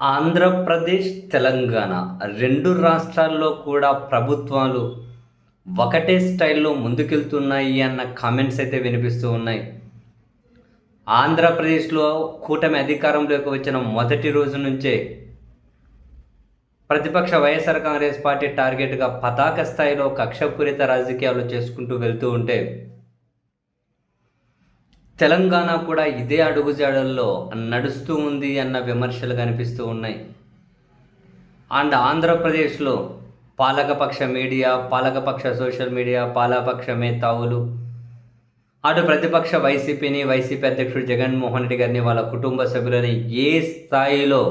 ఆంధ్రప్రదేశ్ తెలంగాణ రెండు రాష్ట్రాల్లో కూడా ప్రభుత్వాలు ఒకటే స్టైల్లో ముందుకెళ్తున్నాయి అన్న కామెంట్స్ అయితే వినిపిస్తూ ఉన్నాయి. ఆంధ్రప్రదేశ్లో కూటమి అధికారంలోకి వచ్చిన మొదటి రోజు నుంచే ప్రతిపక్ష వైఎస్ఆర్ కాంగ్రెస్ పార్టీ టార్గెట్గా పతాక స్థాయిలో కక్షపూరిత రాజకీయాలు చేసుకుంటూ వెళ్తూ ఉంటే తెలంగాణ కూడా ఇదే అడుగుజాడల్లో నడుస్తూ ఉంది అన్న విమర్శలు కనిపిస్తూ ఉన్నాయి. అండ్ ఆంధ్రప్రదేశ్లో పాలకపక్ష మీడియా పాలకపక్ష సోషల్ మీడియా పాలకపక్ష మేతావులు అటు ప్రతిపక్ష వైసీపీని వైసీపీ అధ్యక్షుడు జగన్మోహన్ రెడ్డి గారిని వాళ్ళ కుటుంబ సభ్యులని ఏ స్థాయిలో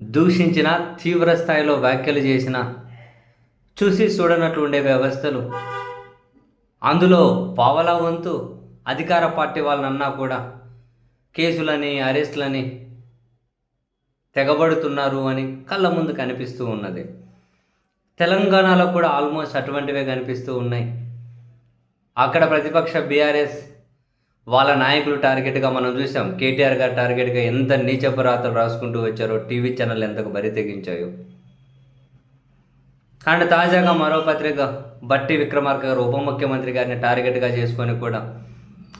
దూషించిన తీవ్ర స్థాయిలో వ్యాఖ్యలు చేసిన చూసి చూడనట్లు ఉండే వ్యవస్థలు. అందులో పావలా వంతు అధికార పార్టీ వాళ్ళనన్నా కూడా కేసులని అరెస్టులని తెగబడుతున్నారు అని కళ్ళ ముందు కనిపిస్తూ ఉన్నది. తెలంగాణలో కూడా ఆల్మోస్ట్ అటువంటివే కనిపిస్తూ ఉన్నాయి. అక్కడ ప్రతిపక్ష బీఆర్ఎస్ వాళ్ళ నాయకులు టార్గెట్గా మనం చూసాం. కేటీఆర్ గారు టార్గెట్గా ఎంత నీచపు రాతలు రాసుకుంటూ వచ్చారో టీవీ ఛానల్ ఎంతకు బరి తెగించాయో అండ్ తాజాగా మరో పత్రిక బట్టి విక్రమార్క గారు ఉప ముఖ్యమంత్రి గారిని టార్గెట్గా చేసుకొని కూడా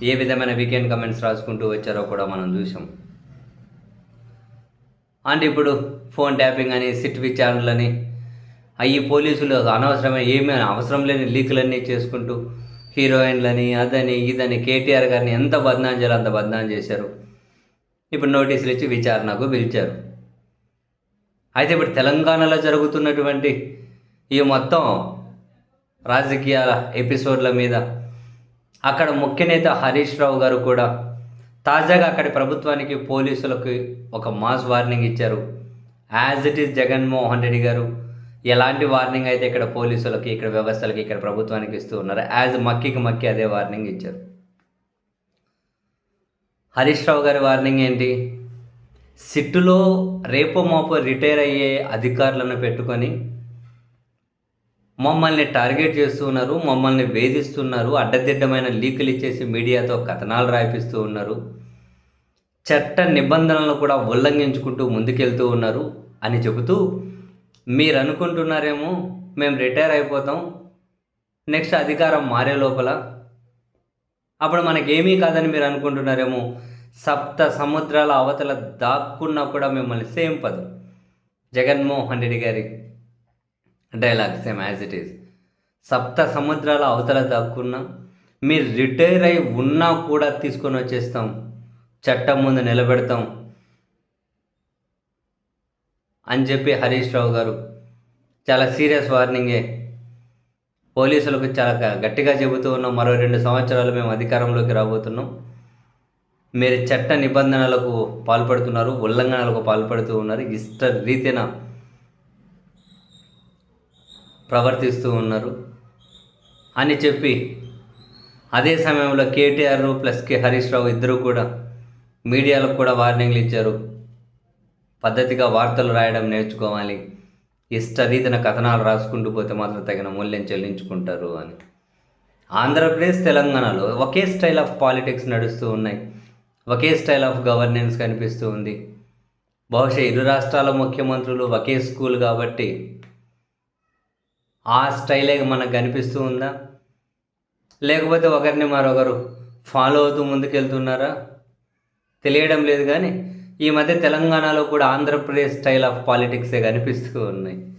ఏ విధమైన వీకెండ్ కమెంట్స్ రాసుకుంటూ వచ్చారో కూడా మనం చూసాం. అండ్ ఇప్పుడు ఫోన్ ట్యాపింగ్ అని సిట్ అని అయ్యి పోలీసులు అనవసరమైన ఏమీ అవసరం లేని లీకులన్నీ చేసుకుంటూ హీరోయిన్లని అదని ఇదని కేటీఆర్ గారిని ఎంత బద్నాం చేయాలో అంత బద్నాం చేశారు. ఇప్పుడు నోటీసులు ఇచ్చి విచారణకు పిలిచారు. అయితే ఇప్పుడు తెలంగాణలో జరుగుతున్నటువంటి ఈ మొత్తం రాజకీయ ఎపిసోడ్ల మీద అక్కడ ముఖ్య నేత హరీష్ రావు గారు కూడా తాజాగా అక్కడి ప్రభుత్వానికి పోలీసులకు ఒక మాస్ వార్నింగ్ ఇచ్చారు. As it is Jaganmohan Reddy garu ఎలాంటి వార్నింగ్ అయితే ఇక్కడ పోలీసులకి ఇక్కడ వ్యవస్థలకి ఇక్కడ ప్రభుత్వానికి ఇస్తూ ఉన్నారు? యాజ్ మక్కికి మక్కి అదే వార్నింగ్ ఇచ్చారు. హరీష్ రావు గారి వార్నింగ్ ఏంటి? సిట్టులో రేపు మాపు రిటైర్ అయ్యే అధికారులను పెట్టుకొని మమ్మల్ని టార్గెట్ చేస్తున్నారు మమ్మల్ని వేధిస్తున్నారు అడ్డదిడ్డమైన లీకులు ఇచ్చేసి మీడియాతో కథనాలు రాయిపిస్తూ ఉన్నారు. చట్ట నిబంధనలను కూడా ఉల్లంఘించుకుంటూ ముందుకెళ్తూ ఉన్నారు అని చెబుతూ మీరు అనుకుంటున్నారేమో మేము రిటైర్ అయిపోతాం నెక్స్ట్ అధికారం మారే లోపల. అప్పుడు మనకేమీ కాదని మీరు అనుకుంటున్నారేమో సప్త సముద్రాల అవతల దాక్కున్నా కూడా మిమ్మల్ని సేమ్ పదం జగన్మోహన్ రెడ్డి గారి dialogue same as it is సప్త సముద్రాల అవతల దాక్కున్నా మీరు రిటైర్ అయి ఉన్నా కూడా తీసుకొని వచ్చేస్తాం. చట్టం ముందు నిలబెడతాం అని చెప్పి హరీష్ రావు గారు చాలా సీరియస్ వార్నింగే పోలీసులకు చాలా గట్టిగా చెబుతూ ఉన్నాం. మరో రెండు సంవత్సరాలు మేము అధికారంలోకి రాబోతున్నాం. మీరు చట్ట నిబంధనలకు పాల్పడుతున్నారు ఉల్లంఘనలకు పాల్పడుతూ ఉన్నారు. ఇష్ట రీతిన ప్రవర్తిస్తూ ఉన్నారు. అని చెప్పి అదే సమయంలో KTR plus K Harish Rao ఇద్దరు కూడా మీడియాలకు కూడా వార్నింగ్లు ఇచ్చారు. పద్ధతిగా వార్తలు రాయడం నేర్చుకోవాలి. ఇష్టరీతిన కథనాలు రాసుకుంటూ పోతే మాత్రం తగిన మూల్యం చెల్లించుకుంటారు అని. ఆంధ్రప్రదేశ్ తెలంగాణలో ఒకే స్టైల్ ఆఫ్ పాలిటిక్స్ నడుస్తూ ఉన్నాయి. ఒకే స్టైల్ ఆఫ్ గవర్నెన్స్ కనిపిస్తూ ఉంది. బహుశా ఇరు రాష్ట్రాల ముఖ్యమంత్రులు ఒకే స్కూల్ కాబట్టి ఆ స్టైలే మనకు కనిపిస్తూ ఉందా? లేకపోతే ఒకరిని మరొకరు ఫాలో అవుతూ ముందుకెళ్తున్నారా? తెలియడం లేదు కానీ ఈ మధ్య తెలంగాణలో కూడా ఆంధ్రప్రదేశ్ స్టైల్ ఆఫ్ పాలిటిక్సే కనిపిస్తూ ఉన్నాయి.